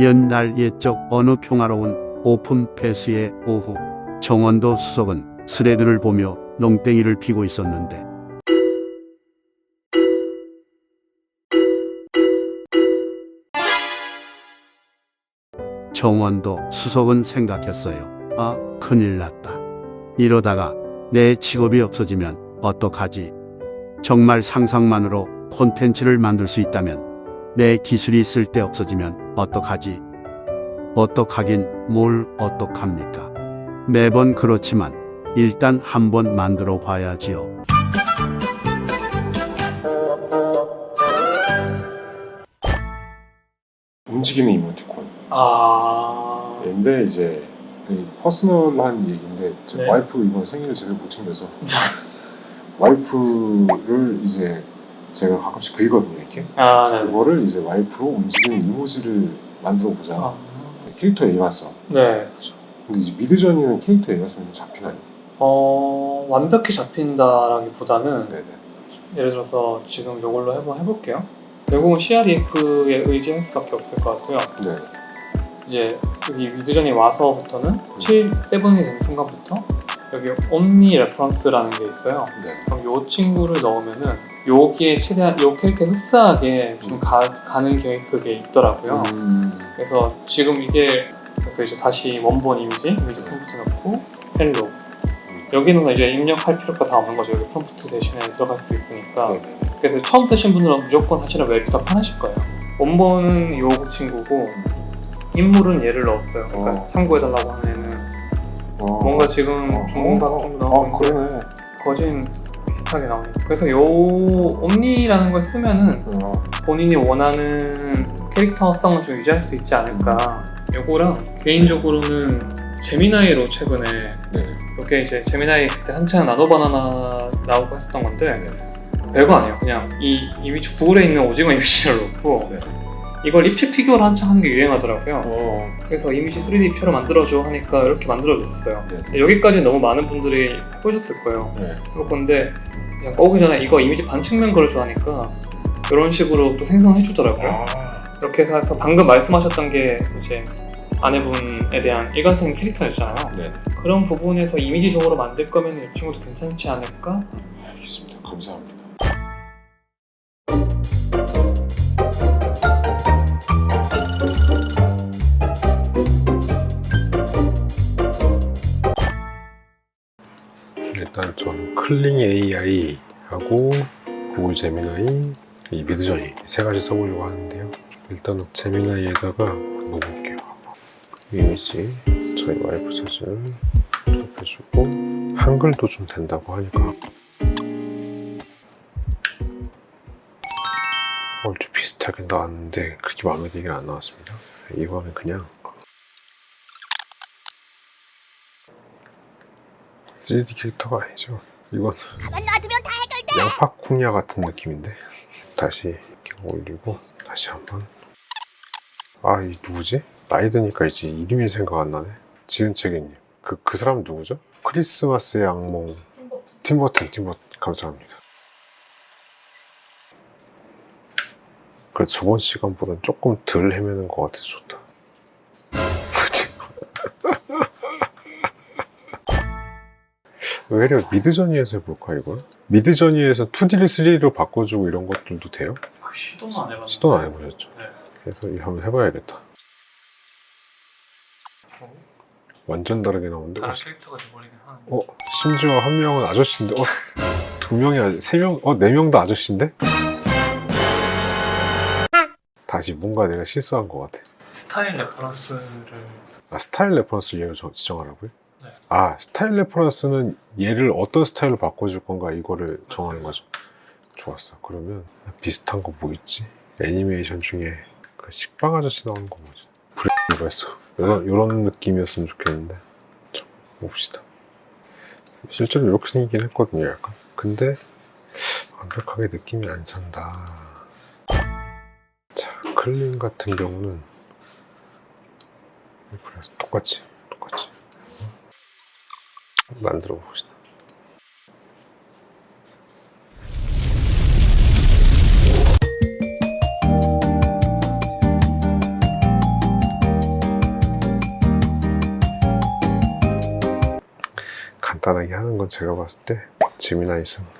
옛날 옛적 어느 평화로운 오픈 패스의 오후 정원도 수석은 스레드를 보며 농땡이를 피고 있었는데 정원도 수석은 생각했어요. 아, 큰일 났다. 이러다가 내 직업이 없어지면 어떡하지? 정말 상상만으로 콘텐츠를 만들 수 있다면 내 기술이 쓸데 없어지면 어떡하지? 어떡하긴 뭘 어떡합니까? 매번 그렇지만 일단 한번 만들어 봐야지요. 움직이는 이모티콘. 아. 근데 이제 그 퍼스널한 얘기인데 제 네. 와이프 이번 생일 제대로 못 챙겨서 와이프를 이제 제가 가끔씩 그리거든요 이렇게. 아, 네. 그거를 이제 와이프로 움직이는 이모지를 만들어 보자. 아, 캐릭터 써. 네. 근데 이제 미드저니는 캐릭터 쓰면 잡히나요? 어, 완벽히 잡힌다라기보다는 네네. 예를 들어서 지금 이걸로 해보, 해볼게요. 결국은 CREF에 의지할 수밖에 없을 것 같아요. 네. 이제 여기 미드전이 와서부터는 7, 7이 된 순간부터 여기 옴니 레퍼런스라는 게 있어요. 네. 그럼 요 친구를 넣으면은 여기에 최대한 요 캐릭터에 흡사하게 좀 가, 가는 게 그게 있더라고요. 음. 그래서 지금 이게 그래서 이제 다시 원본 이미지 이미지 컴퓨터 넣고 헬로 여기는 이제 입력할 필요가 다 없는 거죠. 여기 프롬프트 대신에 들어갈 수 있으니까. 네네. 그래서 처음 쓰신 분들은 무조건 사실은 웹이 더 편하실 거예요. 원본은 요 친구고 인물은 얘를 넣었어요. 그러니까 어. 참고해달라고 하는 애는 어. 뭔가 지금 어, 중공각 어, 정도 어, 나오는데 그러네. 거진 비슷하게 나오네요. 그래서 요 옴니라는 걸 쓰면은 어. 본인이 원하는 캐릭터성을 좀 유지할 수 있지 않을까. 요거랑 개인적으로는 제미나이로 최근에 네. 이렇게 이제 제미나이 그때 한창 나노바나나 나오고 했었던 건데 네. 별거 아니에요. 그냥 이 이미지 구글에 있는 오징어 이미지를 놓고 네. 이걸 입체 피규어를 한창 하는 게 유행하더라고요. 어. 그래서 이미지 3D 입체로 만들어줘 하니까 이렇게 만들어줬어요. 네. 여기까지 너무 많은 분들이 해보셨을 거예요. 네. 해볼 건데 그냥 오기 전에 이거 이미지 반측면 걸어줘 하니까 이런 식으로 또 생성해 주더라고요. 아. 이렇게 해서 방금 말씀하셨던 게 이제 아내분에 대한 일관성 캐릭터였잖아요. 네. 그런 부분에서 이미지적으로 만들 거면 이 친구도 괜찮지 않을까? 알겠습니다. 감사합니다. 일단 전 클링 AI하고 구글 제미나이, 이 미드저니 세 가지 써보려고 하는데요. 일단은 제미나이에다가 넣어볼게요. 이미지, 저희 와이프 사진 접해주고 한글도 좀 된다고 하니까 얼추 비슷하게 나왔는데 그렇게 마음에 들긴 안 나왔습니다. 이거는 그냥 3D 캐릭터가 아니죠. 이건 가만 놔두면 다 해결돼. 양파쿵야 같은 느낌인데? 다시 이렇게 올리고 다시 한번. 아 이 누구지? 나이 드니까 이제 이름이 생각 안 나네. 지은책이님. 그, 그 사람 누구죠? 크리스마스의 악몽. 팀버튼. 팀버튼 감사합니다. 그래 저번 시간보단 조금 덜 헤매는 것 같아서 좋다 외려 미드저니에서 해볼까 이걸? 미드저니에서 2D를 3D로 바꿔주고 이런 것들도 돼요? 시도는 안 해봤는데 시도는 안 해보셨죠? 네. 그래서 이거 한번 해봐야겠다 완전 다르게 나오는데 다른 캐릭터가 돼버리긴 하는데 어? 심지어 한 명은 아저씨인데 어? 두 명이 아저 세 명? 어? 네 명 다 아저씨인데? 다시 뭔가 내가 실수한 것 같아 스타일 레퍼런스를 아, 스타일 레퍼런스 저- 지정하라고요? 네. 아 스타일 레퍼런스는 얘를 어떤 스타일로 바꿔줄 건가 이거를 정하는 거죠. 좋았어. 그러면 비슷한 거 뭐 있지? 애니메이션 중에 그 식빵 아저씨 나오는 거 뭐지? 브레이브 했어. 이런, 이런 느낌이었으면 좋겠는데. 좀 봅시다. 실제로 이렇게 생기긴 했거든요 약간. 근데 완벽하게 느낌이 안 산다. 자 클린 같은 경우는 똑같이 만들어 봅시다. 간단하게 하는 건 제가 봤을 때 재미나 있습니다.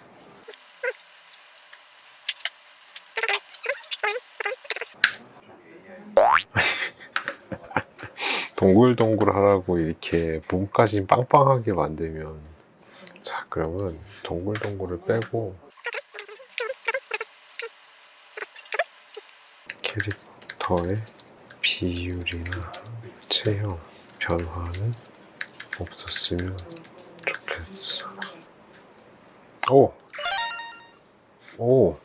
동글동글 하라고 이렇게 몸까지 빵빵하게 만들면 자 그러면 동글동글을 빼고 캐릭터의 비율이나 체형 변화는 없었으면 좋겠어. 오! 오!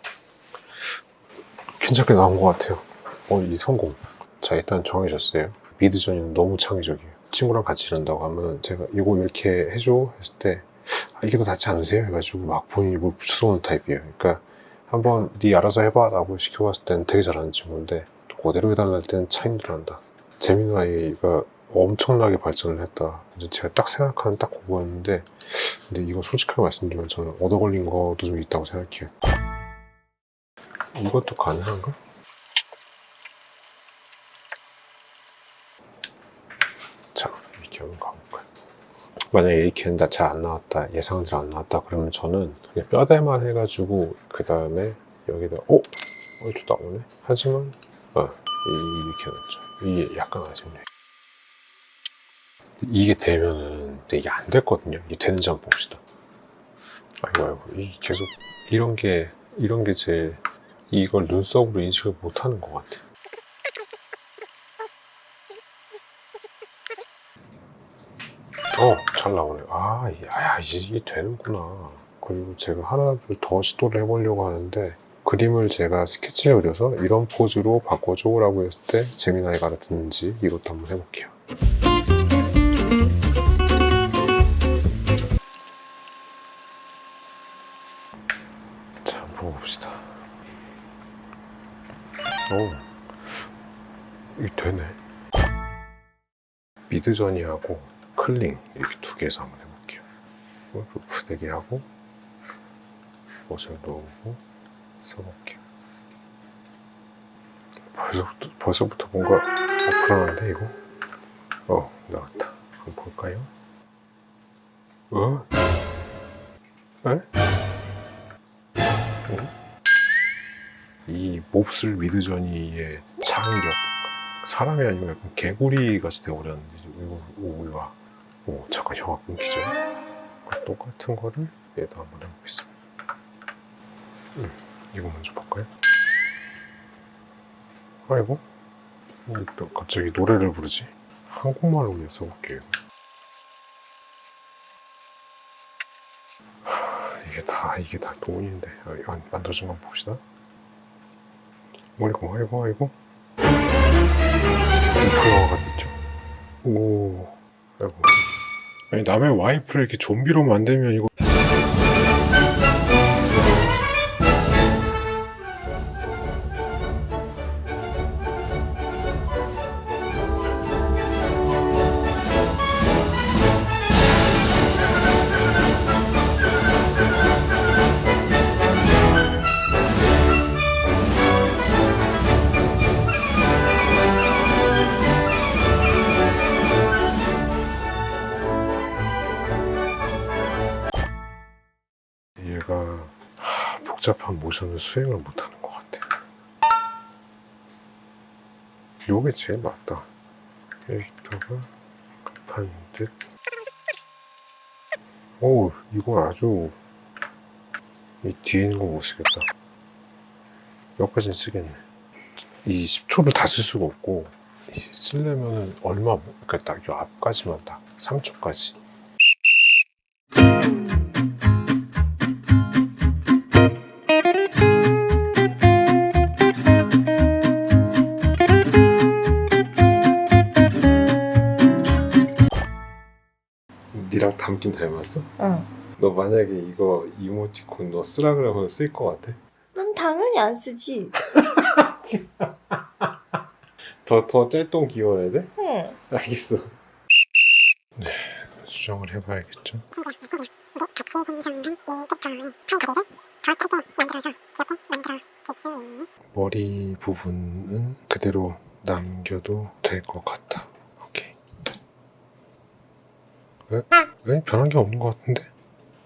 괜찮게 나온 것 같아요. 어, 이 성공. 자, 일단 정해졌어요. 미드전이는 너무 창의적이에요. 친구랑 같이 이런다고 하면 제가 이거 이렇게 해줘 했을 때 아, 이게 더 낫지 않으세요? 해가지고 막 본인이 뭘 붙여서 는 타입이에요. 그러니까 한번 네 알아서 해봐 라고 시켜봤을 때는 되게 잘하는 친구인데 그대로 해달라 할 때는 참 힘들어한다. 재민우 아이가 엄청나게 발전을 했다. 이제 제가 딱 생각하는 딱 그거였는데 근데 이거 솔직하게 말씀드리면 저는 얻어 걸린 것도 좀 있다고 생각해요. 이것도 가능한가? 자, 이렇게 한번 가볼까요? 만약에 이렇게는 잘안 나왔다, 예상은 잘안 나왔다, 그러면 저는 뼈대만 해가지고 그 다음에 여기다 어? 얼추 나오네? 하지만 어, 이- 이렇게 넣죠. 이게 약간 아쉽네. 이게 되면은 이게 안 됐거든요. 이게 되는지 한번 봅시다. 아이고 아이고 이 계속 이런 게 이런 게 제일 이걸 눈썹으로 인식을 못 하는 것 같아. 어, 잘 나오네. 아, 이- 아, 이제 이게 되는구나. 그리고 제가 하나를 더 시도를 해보려고 하는데 그림을 제가 스케치를 그려서 이런 포즈로 바꿔줘라고 했을 때 재미나게 알아듣는지 이것도 한번 해볼게요. 자, 한번 봅시다. 오, 이게 되네. 미드저니하고 클링 이렇게 두 개에서 한번 해볼게요. 루프 대기 하고 옷을 놓고 써볼게요. 벌써부터, 벌써부터 뭔가 어, 불안한데 이거? 어 나왔다. 한번 볼까요? 어? 에? 어? 이 몹쓸 미드저니의 창의력 사람이 아니고 약간 개구리 같이 되어버렸는데 이거 오야 오 잠깐 혀가 끊기죠 똑같은 거를 얘도 한번 해보겠습니다. 음, 이거 먼저 볼까요? 아이고 이또 갑자기 노래를 부르지? 한국말로 그냥 써볼게요. 하, 이게 다 이게 다 돈인데. 아, 이거 만들어진 건 봅시다. 아이고 아이고 아이고. 됐죠. 오, 아이고. 아니 남의 와이프를 이렇게 좀비로 만들면 이거. 복잡한 모션을 수행을 못하는 것 같아. 요게 제일 맞다. 캐릭터가 급한 듯. 오, 이건 아주 이 뒤에 있는 거못 쓰겠다. 여기까지는 쓰겠네. 이 10초를 다 쓸 수가 없고 이 쓰려면은 얼마 그러니까 딱요 앞까지만 딱 3초까지. 닮긴 닮았어? 응. 너 만약에 이거 이모티콘 너 쓰라 그러면 쓸 것 같아? 난 당연히 안 쓰지. 더, 더 짤똥 귀여워야 돼? 응. 알겠어. 네, 수정을 해봐야겠죠. 머리 부분은 그대로 남겨도 될 것 같다. 오케이. 에? 에? 변한 게 없는 것 같은데?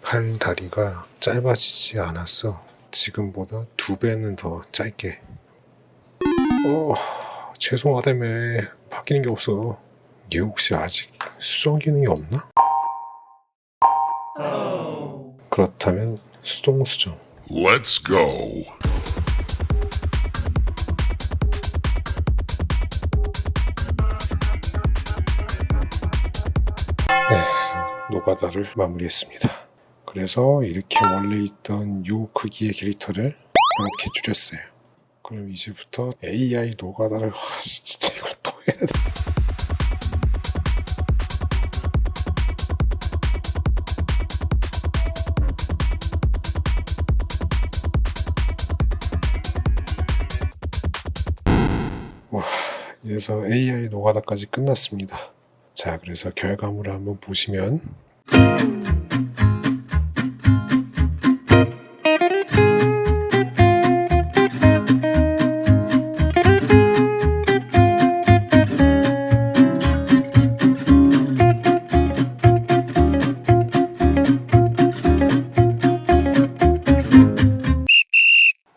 팔 다리가 짧아지지 않았어. 지금보다 두 배는 더 짧게. 어, 죄송하다며. 바뀌는 게 없어. 얘 혹시 아직 수정 기능이 없나? 그렇다면 수동 수정. Let's go. 노가다를 마무리했습니다. 그래서 이렇게 원래 있던 요 크기의 캐릭터를 이렇게 줄였어요. 그럼 이제부터 AI 노가다를 아, 진짜 이걸 또 해야 돼. 와, 이래서 AI 노가다까지 끝났습니다. 자, 그래서 결과물을 한번 보시면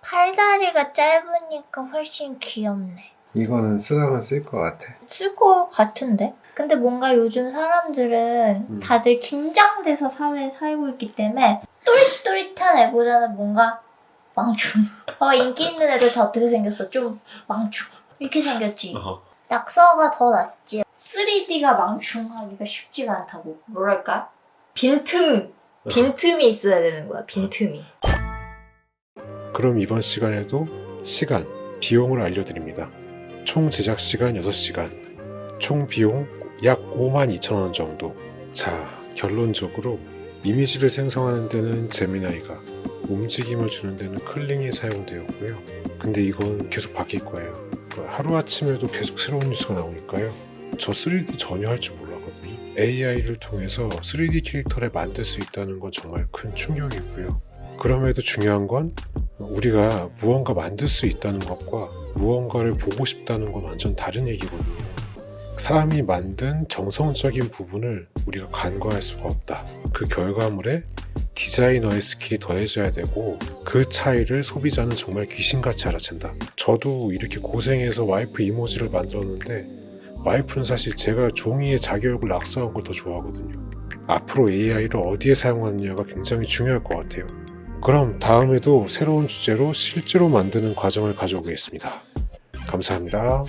팔다리가 짧으니까 훨씬 귀엽네. 이거는 쓰다가 쓸것 같아. 쓸 것 같은데? 근데 뭔가 요즘 사람들은 음. 다들 긴장돼서 사회에 살고 있기 때문에 또릿또릿한 애보다는 뭔가 망충. 봐봐 인기 있는 애들 다 어떻게 생겼어? 좀 망충. 이렇게 생겼지. 낙서가 더 낫지. 3D가 망충하기가 쉽지가 않다고. 뭐랄까? 빈틈. 빈틈이 있어야 되는 거야. 빈틈이. 그럼 이번 시간에도 시간, 비용을 알려드립니다. 총 제작 시간 6시간, 총 비용 약 5만 2천 원 정도. 자, 결론적으로 이미지를 생성하는 데는 제미나이가, 움직임을 주는 데는 클링이 사용되었고요. 근데 이건 계속 바뀔 거예요. 하루아침에도 계속 새로운 뉴스가 나오니까요. 저 3D 전혀 할 줄 몰랐거든요. AI를 통해서 3D 캐릭터를 만들 수 있다는 건 정말 큰 충격이고요. 그럼에도 중요한 건 우리가 무언가 만들 수 있다는 것과 무언가를 보고 싶다는 건 완전 다른 얘기거든요. 사람이 만든 정성적인 부분을 우리가 간과할 수가 없다. 그 결과물에 디자이너의 스킬이 더해져야 되고 그 차이를 소비자는 정말 귀신같이 알아챈다. 저도 이렇게 고생해서 와이프 이모지를 만들었는데 와이프는 사실 제가 종이에 자기 얼굴 낙서한 걸 더 좋아하거든요. 앞으로 AI를 어디에 사용하느냐가 굉장히 중요할 것 같아요. 그럼 다음에도 새로운 주제로 실제로 만드는 과정을 가져오겠습니다. 감사합니다.